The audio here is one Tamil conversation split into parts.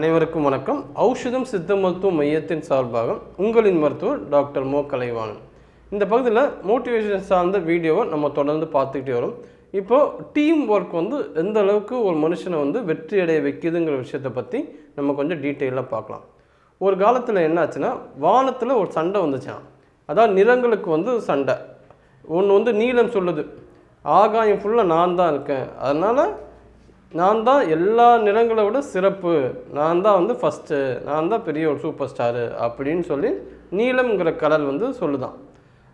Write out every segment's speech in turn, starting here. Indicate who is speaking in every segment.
Speaker 1: அனைவருக்கும் வணக்கம். ஔஷதம் சித்த மருத்துவ மையத்தின் சார்பாக உங்களின் மருத்துவர் டாக்டர் மோ. கலைவாணன். இந்த பகுதியில் மோட்டிவேஷன் சார்ந்த வீடியோவை நம்ம தொடர்ந்து பார்த்துக்கிட்டே வரும். இப்போது டீம் ஒர்க் வந்து எந்த அளவுக்கு ஒரு மனுஷனை வந்து வெற்றி அடைய வைக்குதுங்கிற விஷயத்தை பற்றி நம்ம கொஞ்சம் டீட்டெயிலாக பார்க்கலாம். ஒரு காலத்தில் என்னாச்சுன்னா வானத்தில் ஒரு சண்டை வந்துச்சான் அதாவது நிறங்களுக்கு வந்து சண்டை. ஒன்று வந்து நீளம் சொல்லுது. ஆகாயம் ஃபுல்லாக நான் தான் இருக்கேன். அதனால் நான் தான் எல்லா நிறங்களை விட சிறப்பு. நான் தான் வந்து ஃபஸ்ட்டு நான் தான் பெரிய ஒரு சூப்பர் ஸ்டாரு அப்படின்னு சொல்லி நீலம்ங்கிற கடல் வந்து சொல்லுதான்.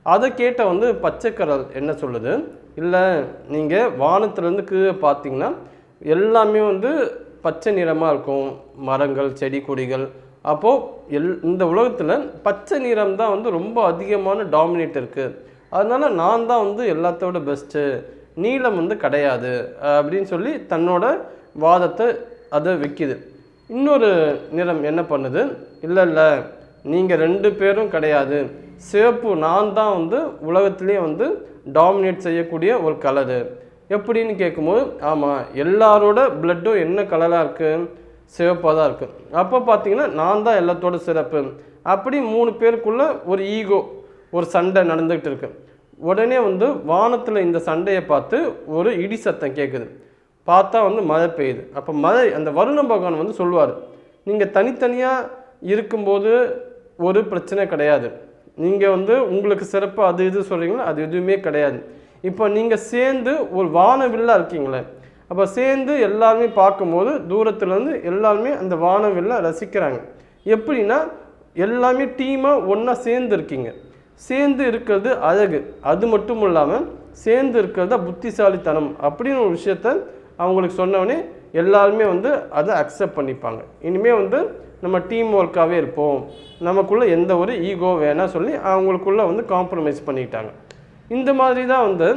Speaker 1: அதை கேட்ட வந்து பச்சை கடல் என்ன சொல்லுது? இல்லை நீங்கள் வானத்துலேருந்து கீழே பார்த்தீங்கன்னா எல்லாமே வந்து பச்சை நிறமாக இருக்கும். மரங்கள் செடி கொடிகள். அப்போது எல் இந்த உலகத்தில் பச்சை நிறம் தான் வந்து ரொம்ப அதிகமான டாமினேட் இருக்குது அதனால் நான் தான் வந்து எல்லாத்தோட பெஸ்ட்டு நீளம் வந்து கிடையாது அப்படின்னு சொல்லி தன்னோட வாதத்தை அதை வைக்கிது. இன்னொரு நிறம் என்ன பண்ணுது? இல்லை இல்லை நீங்கள் ரெண்டு பேரும் கிடையாது. சிவப்பு நான் தான் வந்து உலகத்திலே வந்து டாமினேட் செய்யக்கூடிய ஒரு கலரு எப்படின்னு கேட்கும்போது ஆமாம் எல்லாரோட பிளட்டும் என்ன கலராக இருக்குது சிவப்பாக தான் இருக்குது அப்போ பார்த்தீங்கன்னா நான் தான் எல்லாத்தோட சிறப்பு. அப்படி மூணு பேருக்குள்ளே ஒரு ஈகோ ஒரு சண்டை நடந்துக்கிட்டு இருக்குது உடனே வந்து வானத்தில் இந்த சண்டையை பார்த்து ஒரு இடி சத்தம் கேட்குது பார்த்தா வந்து மழை பெய்யுது. அப்போ மழை அந்த வருண பகவான் வந்து சொல்லுவார் நீங்கள் தனித்தனியாக இருக்கும்போது ஒரு பிரச்சனை கிடையாது. நீங்கள் வந்து உங்களுக்கு சிறப்பு அது இது சொல்கிறீங்களோ அது எதுவுமே கிடையாது. இப்போ நீங்கள் சேர்ந்து ஒரு வானவில்லாக இருக்கீங்களே அப்போ சேர்ந்து எல்லாருமே பார்க்கும்போது தூரத்துலேருந்து எல்லாருமே அந்த வானவில்லை ரசிக்கிறாங்க. எப்படின்னா எல்லாமே டீமாக ஒன்றா சேர்ந்து இருக்கீங்க. சேர்ந்து இருக்கிறது அழகு. அது மட்டும் இல்லாமல் சேர்ந்து இருக்கிறது தான் புத்திசாலித்தனம் அப்படின்னு ஒரு விஷயத்த அவங்களுக்கு சொன்னவொடனே எல்லாருமே வந்து அதை அக்செப்ட் பண்ணிப்பாங்க. இனிமேல் வந்து நம்ம டீம் ஒர்க்காகவே இருப்போம். நமக்குள்ளே எந்த ஒரு ஈகோ வேணாம் சொல்லி அவங்களுக்குள்ளே வந்து காம்ப்ரமைஸ் பண்ணிக்கிட்டாங்க இந்த மாதிரி தான் வந்து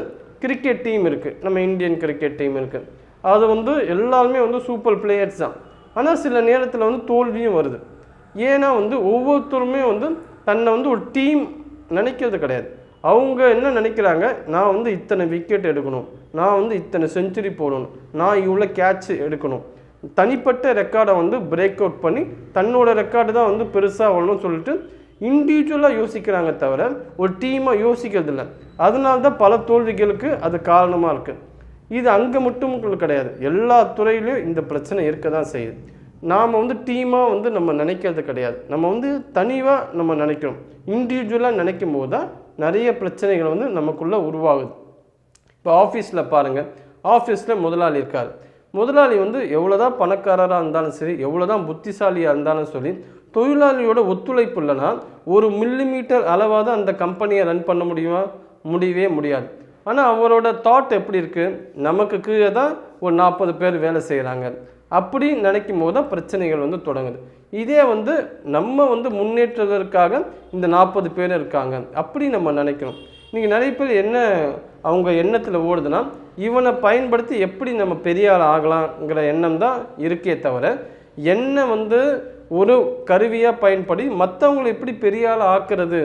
Speaker 1: கிரிக்கெட் டீம் இருக்குது நம்ம இந்தியன் கிரிக்கெட் டீம் இருக்குது அது வந்து எல்லாருமே வந்து சூப்பர் பிளேயர்ஸ் தான். ஆனால் சில நேரத்தில் வந்து தோல்வியும் வருது. ஏன்னா வந்து ஒவ்வொருத்தருமே வந்து தன்னை வந்து ஒரு டீம் நினைக்கிறது கிடையாது. அவங்க என்ன நினைக்கிறாங்க? நான் வந்து இத்தனை விக்கெட் எடுக்கணும். நான் வந்து இத்தனை செஞ்சுரி போடணும். நான் இவ்வளோ கேட்ச் எடுக்கணும். தனிப்பட்ட ரெக்கார்டை வந்து பிரேக் அவுட் பண்ணி தன்னோட ரெக்கார்டு தான் வந்து பெருசாக வரணும்னு சொல்லிட்டு இண்டிவிஜுவலாக யோசிக்கிறாங்க தவிர ஒரு டீமாக யோசிக்கிறது இல்லை. அதனால தான் பல தோல்விகளுக்கு அது காரணமாக இருக்குது இது அங்கே மட்டும் கிடையாது. எல்லா துறையிலையும் இந்த பிரச்சனை இருக்க தான் செய்யுது. நாம் வந்து டீமாக வந்து நம்ம நினைக்கிறது கிடையாது. நம்ம வந்து தனிவாக நம்ம நினைக்கிறோம். இண்டிவிஜுவலாக நினைக்கும் போது தான் நிறைய பிரச்சனைகள் வந்து நமக்குள்ளே உருவாகுது. இப்போ ஆஃபீஸில் பாருங்கள் ஆஃபீஸில் முதலாளி இருக்கார். முதலாளி வந்து எவ்வளோ தான் பணக்காரராக இருந்தாலும் சரி எவ்வளோ தான் புத்திசாலியாக இருந்தாலும் சரி தொழிலாளியோட ஒத்துழைப்பு இல்லைன்னா ஒரு மில்லிமீட்டர் அளவாக தான் அந்த கம்பெனியை ரன் பண்ண முடியுமா? முடியவே முடியாது. ஆனால் அவரோட தாட் எப்படி இருக்குது நமக்கு கீழே தான் ஒரு நாற்பது பேர் வேலை செய்கிறாங்க அப்படி நினைக்கும் போது தான் பிரச்சனைகள் வந்து தொடங்குது. இதே வந்து நம்ம வந்து முன்னேற்றதற்காக இந்த நாற்பது பேர் இருக்காங்க. அப்படி நம்ம நினைக்கிறோம். நீங்கள் நிறைய பேர் என்ன அவங்க எண்ணத்தில் ஓடுதுன்னா இவனை பயன்படுத்தி எப்படி நம்ம பெரிய ஆள் ஆகலாங்கிற எண்ணம் தான் இருக்கே தவிர என்ன வந்து ஒரு கருவியாக பயன்படி மற்றவங்களை எப்படி பெரிய ஆக்குறது?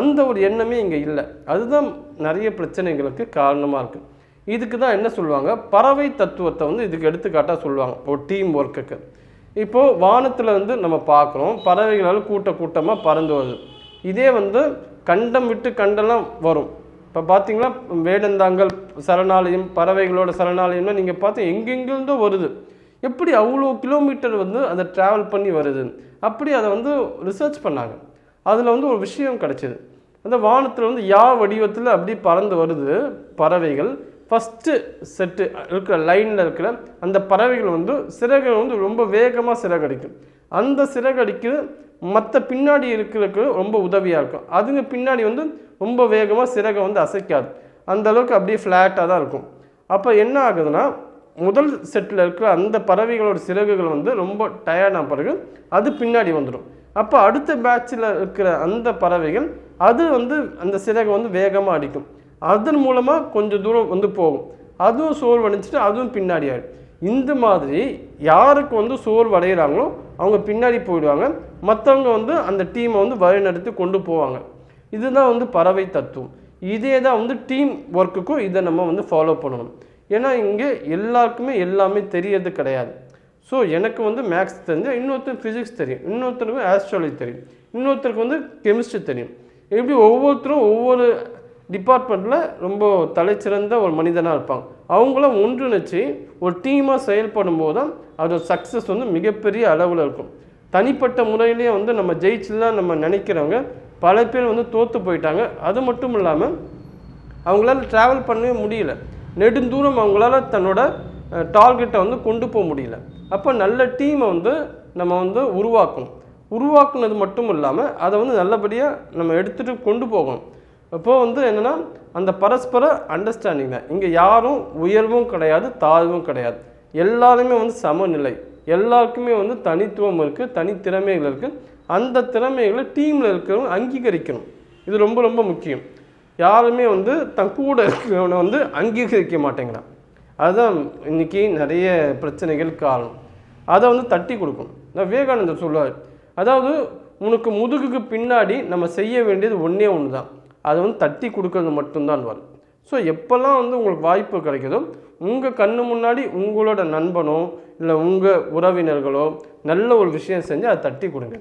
Speaker 1: அந்த ஒரு எண்ணமே இங்கே இல்லை. அதுதான் நிறைய பிரச்சனைகளுக்கு காரணமாக இருக்குது இதுக்கு தான் என்ன சொல்லுவாங்க? பறவை தத்துவத்தை வந்து இதுக்கு எடுத்துக்காட்டாக சொல்லுவாங்க. ஒரு டீம் ஒர்க்குக்கு இப்போது வானத்தில் வந்து நம்ம பார்க்குறோம் பறவைகளால் கூட்ட கூட்டமாக பறந்து வருது. இதே வந்து கண்டம் விட்டு கண்டெல்லாம் வரும். இப்போ பார்த்தீங்களா? வேடந்தாங்கல் சரணாலயம் பறவைகளோட சரணாலயம்னா நீங்கள் பார்த்து எங்கெங்கிருந்தோ வருது. எப்படி அவ்வளோ கிலோமீட்டர் வந்து அதை ட்ராவல் பண்ணி வருது? அப்படி அதை வந்து ரிசர்ச் பண்ணாங்க. அதில் வந்து ஒரு விஷயம் கிடச்சிது. அந்த வானத்தில் வந்து யா வடிவத்தில் அப்படி பறந்து வருது பறவைகள். ஃபஸ்ட்டு செட்டு இருக்கிற லைனில் இருக்கிற அந்த பறவைகள் வந்து சிறகு வந்து ரொம்ப வேகமாக சிறகடிக்கும். அந்த சிறகடிக்கு மற்ற பின்னாடி இருக்கிறதுக்கு ரொம்ப உதவியாக இருக்கும். அதுங்க பின்னாடி வந்து ரொம்ப வேகமாக சிறகை வந்து அசைக்காது. அந்த அளவுக்கு அப்படியே ஃப்ளாட்டாக தான் இருக்கும். அப்போ என்ன ஆகுதுன்னா முதல் செட்டில் இருக்கிற அந்த பறவைகளோட சிறகுகள் வந்து ரொம்ப டயர்டான பிறகு அது பின்னாடி வந்துடும். அப்போ அடுத்த பேட்சில் இருக்கிற அந்த பறவைகள் அது வந்து அந்த சிறகை வந்து வேகமாக அடிக்கும். அதன் மூலமாக கொஞ்சம் தூரம் வந்து போகும். அதுவும் சோர்வு அடைஞ்சிட்டு அதுவும் பின்னாடி ஆகிடும் இந்த மாதிரி யாருக்கு வந்து சோர்வு அடைகிறாங்களோ அவங்க பின்னாடி போயிடுவாங்க. மற்றவங்க வந்து அந்த டீமை வந்து வழிநடத்தி கொண்டு போவாங்க. இதுதான் வந்து பறவை தத்துவம். இதே தான் வந்து டீம் ஒர்க்குக்கும் இதை நம்ம வந்து ஃபாலோ பண்ணணும். ஏன்னா இங்கே எல்லாருக்குமே எல்லாமே தெரியறது கிடையாது. ஸோ எனக்கு வந்து மேக்ஸ் தெரிஞ்சு இன்னொருத்தர் ஃபிசிக்ஸ் தெரியும். இன்னொருத்தருக்கு ஆஸ்ட்ராலஜி தெரியும். இன்னொருத்தருக்கு வந்து கெமிஸ்ட்ரி தெரியும். இப்படி ஒவ்வொருத்தரும் ஒவ்வொரு டிபார்ட்மெண்ட்டில் ரொம்ப தலைச்சிறந்த ஒரு மனிதனாக இருப்பாங்க. அவங்கள ஒன்றிணைச்சு ஒரு டீமாக செயல்படும் போது தான் அதோட சக்ஸஸ் வந்து மிகப்பெரிய அளவில் இருக்கும். தனிப்பட்ட முறையிலேயே வந்து நம்ம ஜெயிச்சுலாம் நம்ம நினைக்கிறவங்க பல பேர் வந்து தோற்று போயிட்டாங்க. அது மட்டும் இல்லாமல் அவங்களால ட்ராவல் பண்ணவே முடியல. நெடுந்தூரம் அவங்களால தன்னோட டார்கெட்டை வந்து கொண்டு போக முடியல. அப்போ நல்ல டீமை வந்து நம்ம வந்து உருவாக்கணும். உருவாக்குனது மட்டும் இல்லாமல் அதை வந்து நல்லபடியாக நம்ம எடுத்துகிட்டு கொண்டு போகணும். அப்போது வந்து என்னென்னா அந்த பரஸ்பர அண்டர்ஸ்டாண்டிங் தான். இங்கே யாரும் உயர்வும் கிடையாது தாழ்வும் கிடையாது. எல்லாருமே வந்து சமநிலை. எல்லாருக்குமே வந்து தனித்துவம் இருக்குது தனித்திறமைகள் இருக்குது அந்த திறமைகளை டீமில் இருக்கிறவங்க அங்கீகரிக்கணும். இது ரொம்ப ரொம்ப முக்கியம். யாருமே வந்து தன் கூட இருக்கிறவனை வந்து அங்கீகரிக்க மாட்டேங்கிறான். அதுதான் இன்னைக்கு நிறைய பிரச்சனைகள் காரணம். அதை வந்து தட்டி கொடுக்கணும். நான் விவேகானந்தர் சொல்லுவார் அதாவது உனக்கு முதுகுக்கு பின்னாடி நம்ம செய்ய வேண்டியது ஒன்றே ஒன்று தான் அது வந்து தட்டி கொடுக்கறது மட்டும்தான் வரும். ஸோ எப்போல்லாம் வந்து உங்களுக்கு வாய்ப்பு கிடைக்குதோ உங்கள் கண்ணு முன்னாடி உங்களோட நண்பனோ இல்லை உங்கள் உறவினர்களோ நல்ல ஒரு விஷயம் செஞ்சு அதை தட்டி கொடுங்க.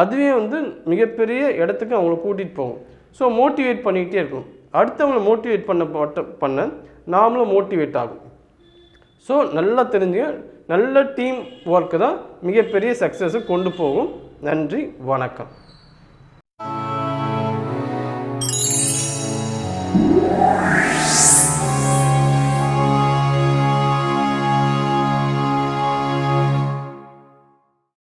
Speaker 1: அதுவே வந்து மிகப்பெரிய இடத்துக்கு அவங்கள கூட்டிகிட்டு போகும். ஸோ மோட்டிவேட் பண்ணிக்கிட்டே இருக்கணும். அடுத்தவங்களை மோட்டிவேட் பண்ண மட்டும் பண்ண நாமளும் மோட்டிவேட் ஆகும். ஸோ நல்லா தெரிஞ்சுங்க. நல்ல டீம் ஒர்க்கு தான் மிகப்பெரிய சக்ஸஸை கொண்டு போகும். நன்றி வணக்கம். Música